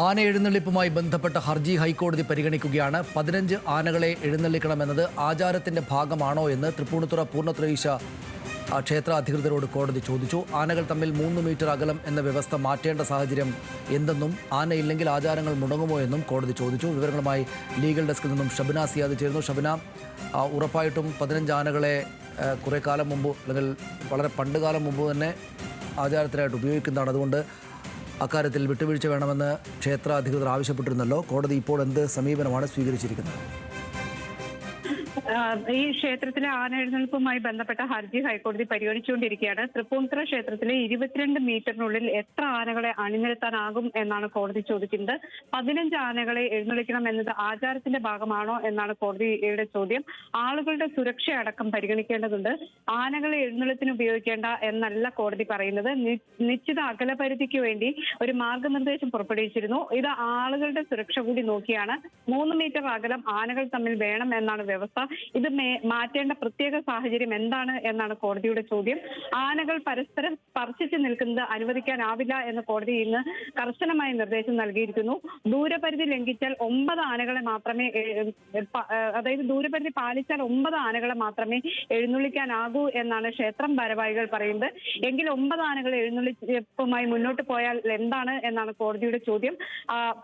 ആന എഴുന്നള്ളിപ്പുമായി ബന്ധപ്പെട്ട ഹർജി ഹൈക്കോടതി പരിഗണിക്കുകയാണ്. പതിനഞ്ച് ആനകളെ എഴുന്നള്ളിക്കണമെന്നത് ആചാരത്തിന്റെ ഭാഗമാണോ എന്ന് തൃപ്പൂണിത്തുറ പൂർണത്രയീശ ക്ഷേത്ര അധികൃതരോട് കോടതി ചോദിച്ചു. ആനകൾ തമ്മിൽ മൂന്ന് മീറ്റർ അകലം എന്ന വ്യവസ്ഥ മാറ്റേണ്ട സാഹചര്യം എന്തെന്നും ആനയില്ലെങ്കിൽ ആചാരങ്ങൾ മുടങ്ങുമോ എന്നും കോടതി ചോദിച്ചു. വിവരങ്ങളുമായി ലീഗൽ ഡെസ്കിൽ നിന്നും ഷബന സിയാദ് ചേരുന്നു. ഷബന ഉറപ്പായിട്ടും പതിനഞ്ച് ആനകളെ കുറേ കാലം മുമ്പ് അല്ലെങ്കിൽ വളരെ പണ്ട് കാലം മുമ്പ് തന്നെ ആചാരത്തിനായിട്ട് ഉപയോഗിക്കുന്നതാണ്. അതുകൊണ്ട് അക്കാര്യത്തിൽ വിട്ടുവീഴ്ച വേണമെന്ന് ക്ഷേത്ര അധികൃതർ ആവശ്യപ്പെട്ടിരുന്നല്ലോ. കോടതി ഇപ്പോൾ എന്ത് സമീപനമാണ് സ്വീകരിച്ചിരിക്കുന്നത്? ഈ ക്ഷേത്രത്തിലെ ആന എഴുന്നേൽപ്പുമായി ബന്ധപ്പെട്ട ഹർജി ഹൈക്കോടതി പരിഗണിച്ചുകൊണ്ടിരിക്കുകയാണ്. തൃപ്പൂണിത്തുറ ക്ഷേത്രത്തിലെ ഇരുപത്തിരണ്ട് മീറ്ററിനുള്ളിൽ എത്ര ആനകളെ അണിനിരത്താനാകും എന്നാണ് കോടതി ചോദിക്കുന്നത്. പതിനഞ്ച് ആനകളെ എഴുന്നള്ളിക്കണം എന്നത് ആചാരത്തിന്റെ ഭാഗമാണോ എന്നാണ് കോടതിയുടെ ചോദ്യം. ആളുകളുടെ സുരക്ഷ അടക്കം പരിഗണിക്കേണ്ടതുണ്ട്. ആനകളെ എഴുന്നള്ളത്തിന് ഉപയോഗിക്കേണ്ട എന്നല്ല കോടതി പറയുന്നത്. നിശ്ചിത അകലപരിധിക്ക് വേണ്ടി ഒരു മാർഗനിർദ്ദേശം പുറപ്പെടുവിച്ചിരുന്നു. ഇത് ആളുകളുടെ സുരക്ഷ കൂടി നോക്കിയാണ്. മൂന്ന് മീറ്റർ അകലം ആനകൾ തമ്മിൽ വേണം എന്നാണ് വ്യവസ്ഥ. ഇത് മാറ്റേണ്ട പ്രത്യേക സാഹചര്യം എന്താണ് എന്നാണ് കോടതിയുടെ ചോദ്യം. ആനകൾ പരസ്പരം സ്പർശിച്ചു നിൽക്കുന്നത് അനുവദിക്കാനാവില്ല എന്ന് കോടതി ഇന്ന് കർശനമായ നിർദ്ദേശം നൽകിയിരിക്കുന്നു. ദൂരപരിധി ലംഘിച്ചാൽ ഒമ്പത് ആനകളെ മാത്രമേ അതായത് ദൂരപരിധി പാലിച്ചാൽ ഒമ്പത് ആനകളെ മാത്രമേ എഴുന്നള്ളിക്കാനാകൂ എന്നാണ് ക്ഷേത്രം ഭാരവാഹികൾ പറയുന്നത്. എങ്കിൽ ഒമ്പത് ആനകൾ എഴുന്നള്ളിപ്പുമായി മുന്നോട്ട് പോയാൽ എന്താണ് എന്നാണ് കോടതിയുടെ ചോദ്യം.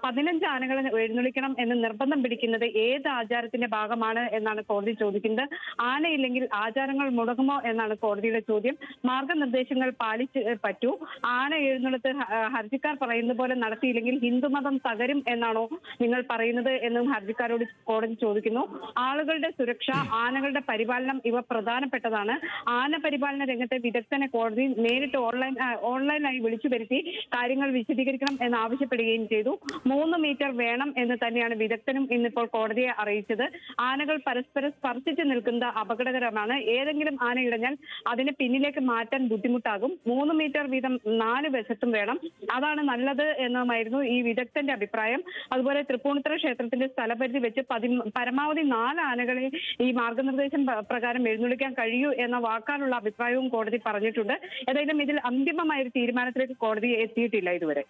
പതിനഞ്ച് ആനകളെ എഴുന്നള്ളിക്കണം എന്ന് നിർബന്ധം പിടിക്കുന്നത് ഏത് ആചാരത്തിന്റെ ഭാഗമാണ് എന്നാണ് കോടതി ചോദിക്കുന്നത്? ആനയില്ലെങ്കിൽ ആചാരങ്ങൾ മുടങ്ങുമോ എന്നാണ് കോടതിയുടെ ചോദ്യം. മാർഗനിർദ്ദേശങ്ങൾ പാലിച്ച് പറ്റൂ. ആന എഴുന്നള്ളത്ത് ഹർജിക്കാർ പറയുന്ന പോലെ നടത്തിയില്ലെങ്കിൽ ഹിന്ദുമതം തകരും എന്നാണോ നിങ്ങൾ പറയുന്നത് എന്നും ഹർജിക്കാരോട് കോടതി ചോദിക്കുന്നു. ആളുകളുടെ സുരക്ഷ ആനകളുടെ പരിപാലനം ഇവ പ്രധാനപ്പെട്ടതാണ്. ആന പരിപാലന രംഗത്തെ വിദഗ്ധനെ കോടതി നേരിട്ട് ഓൺലൈൻ ഓൺലൈനായി വിളിച്ചു വരുത്തി കാര്യങ്ങൾ വിശദീകരിക്കണം എന്ന് ആവശ്യപ്പെടുകയും ചെയ്തു. മൂന്ന് മീറ്റർ വേണം എന്ന് തന്നെയാണ് വിദഗ്ധനും ഇന്നിപ്പോൾ കോടതിയെ അറിയിച്ചത്. ആനകൾ പരസ്പരം സ്പർശിച്ച് നിൽക്കുന്നത് അപകടകരമാണ്. ഏതെങ്കിലും ആന ഇടഞ്ഞാൽ അതിനെ പിന്നിലേക്ക് മാറ്റാൻ ബുദ്ധിമുട്ടാകും. മൂന്ന് മീറ്റർ വീതം നാല് വശത്തും വേണം. അതാണ് നല്ലത് എന്നുമായിരുന്നു ഈ വിദഗ്ധന്റെ അഭിപ്രായം. അതുപോലെ തൃപ്പൂണിത്തുറ ക്ഷേത്രത്തിന്റെ സ്ഥലപരിധി വെച്ച് പതി പരമാവധി നാല് ആനകളെ ഈ മാർഗനിർദ്ദേശം പ്രകാരം എഴുന്നള്ളിക്കാൻ കഴിയൂ എന്ന വാക്കാലുള്ള അഭിപ്രായവും കോടതി പറഞ്ഞിട്ടുണ്ട്. ഏതായാലും ഇതിൽ അന്തിമമായ ഒരു തീരുമാനത്തിലേക്ക് കോടതി എത്തിയിട്ടില്ല ഇതുവരെ.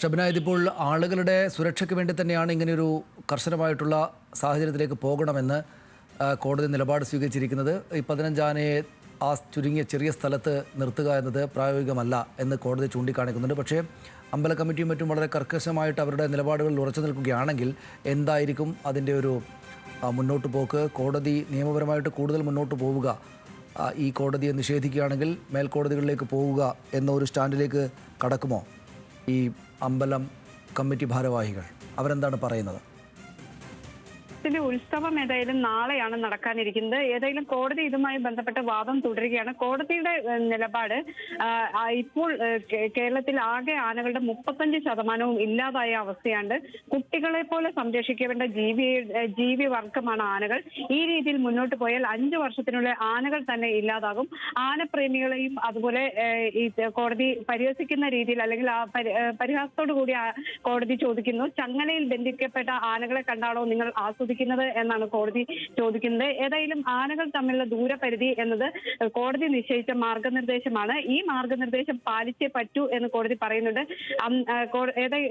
ഷബന ഇതിപ്പോൾ ആളുകളുടെ സുരക്ഷയ്ക്ക് വേണ്ടി തന്നെയാണ് ഇങ്ങനെയൊരു കർശനമായിട്ടുള്ള സാഹചര്യത്തിലേക്ക് പോകണമെന്ന് കോടതി നിലപാട് സ്വീകരിച്ചിരിക്കുന്നത് ഈ പതിനഞ്ചാനയെ ആ ചുരുങ്ങിയ ചെറിയ സ്ഥലത്ത് നിർത്തുക എന്നത് പ്രായോഗികമല്ല എന്ന് കോടതി ചൂണ്ടിക്കാണിക്കുന്നുണ്ട്. പക്ഷേ അമ്പല കമ്മിറ്റിയും മറ്റും വളരെ കർക്കശമായിട്ട് അവരുടെ നിലപാടുകളിൽ ഉറച്ചു നിൽക്കുകയാണെങ്കിൽ എന്തായിരിക്കും അതിന്റെ ഒരു മുന്നോട്ട് പോക്ക്? കോടതി നിയമപരമായിട്ട് കൂടുതൽ മുന്നോട്ട് പോവുക ഈ കോടതിയെ നിഷേധിക്കുകയാണെങ്കിൽ മേൽക്കോടതികളിലേക്ക് പോവുക എന്ന ഒരു സ്റ്റാൻഡിലേക്ക് കടക്കുമോ ഈ അമ്പലം കമ്മിറ്റി ഭാരവാഹികൾ? അവരെന്താണ് പറയുന്നത്? ഇതിന്റെ ഉത്സവം ഏതായാലും നാളെയാണ് നടക്കാനിരിക്കുന്നത്. ഏതായാലും കോടതി ഇതുമായി ബന്ധപ്പെട്ട വാദം തുടരുകയാണ്. കോടതിയുടെ നിലപാട് ഇപ്പോൾ കേരളത്തിൽ ആകെ ആനകളുടെ മുപ്പത്തഞ്ച് ശതമാനവും ഇല്ലാതായ അവസ്ഥയാണ് കുട്ടികളെ പോലെ സംരക്ഷിക്കേണ്ട ജീവി ജീവി വർഗമാണ് ആനകൾ. ഈ രീതിയിൽ മുന്നോട്ട് പോയാൽ അഞ്ചു വർഷത്തിനുള്ളിൽ ആനകൾ തന്നെ ഇല്ലാതാകും. ആനപ്രേമികളെയും അതുപോലെ ഈ കോടതി പരിഹസിക്കുന്ന രീതിയിൽ അല്ലെങ്കിൽ ആ പരി- പരിഹാസത്തോടു കൂടി കോടതി ചോദിക്കുന്നു ചങ്ങലയിൽ ബന്ധിക്കപ്പെട്ട ആനകളെ കണ്ടാണോ നിങ്ങൾ ആസ്വദിക്കുന്നത് എന്നാണ് കോടതി ചോദിക്കുന്നത്. ഏതായാലും ആനകൾ തമ്മിലുള്ള ദൂരപരിധി എന്നത് കോടതി നിശ്ചയിച്ച മാർഗനിർദ്ദേശമാണ്. ഈ മാർഗനിർദ്ദേശം പാലിച്ചേ പറ്റൂ എന്ന് കോടതി പറയുന്നുണ്ട്.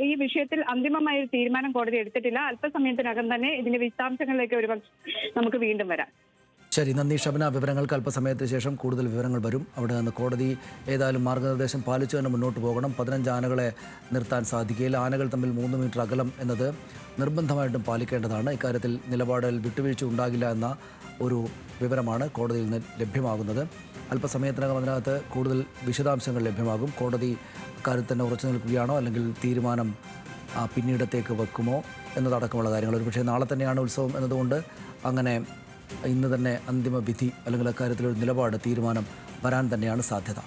ഈ വിഷയത്തിൽ അന്തിമമായ ഒരു തീരുമാനം കോടതി എടുത്തിട്ടില്ല. അല്പസമയത്തിനകം തന്നെ ഇതിന്റെ വിശദാംശങ്ങളിലേക്ക് ഒരുപക്ഷെ നമുക്ക് വീണ്ടും വരാം. ശരി നന്ദി ഷബന. വിവരങ്ങൾക്ക് അല്പസമയത്തിന് ശേഷം കൂടുതൽ വിവരങ്ങൾ വരും. അവിടെ നിന്ന് കോടതി ഏതായാലും മാർഗനിർദ്ദേശം പാലിച്ചു തന്നെ മുന്നോട്ട് പോകണം. പതിനഞ്ച് ആനകളെ നിർത്താൻ സാധിക്കുകയില്ല. ആനകൾ തമ്മിൽ മൂന്ന് മീറ്റർ അകലം എന്നത് നിർബന്ധമായിട്ടും പാലിക്കേണ്ടതാണ്. ഇക്കാര്യത്തിൽ നിലപാടിൽ വിട്ടുവീഴ്ച ഉണ്ടാകില്ല എന്ന ഒരു വിവരമാണ് കോടതിയിൽ നിന്ന് ലഭ്യമാകുന്നത്. അല്പസമയത്തിനകം അതിനകത്ത് കൂടുതൽ വിശദാംശങ്ങൾ ലഭ്യമാകും. കോടതി കാര്യത്തിൽ തന്നെ ഉറച്ചു നിൽക്കുകയാണോ അല്ലെങ്കിൽ തീരുമാനം പിന്നീടത്തേക്ക് വെക്കുമോ എന്നതടക്കമുള്ള കാര്യങ്ങൾ. ഒരുപക്ഷേ നാളെ തന്നെയാണ് ഉത്സവം എന്നതുകൊണ്ട് അങ്ങനെ ഇന്ന് തന്നെ അന്തിമ വിധി അല്ലെങ്കിൽ അക്കാര്യത്തിലൊരു നിലപാട് തീരുമാനം വരാൻ തന്നെയാണ് സാധ്യത.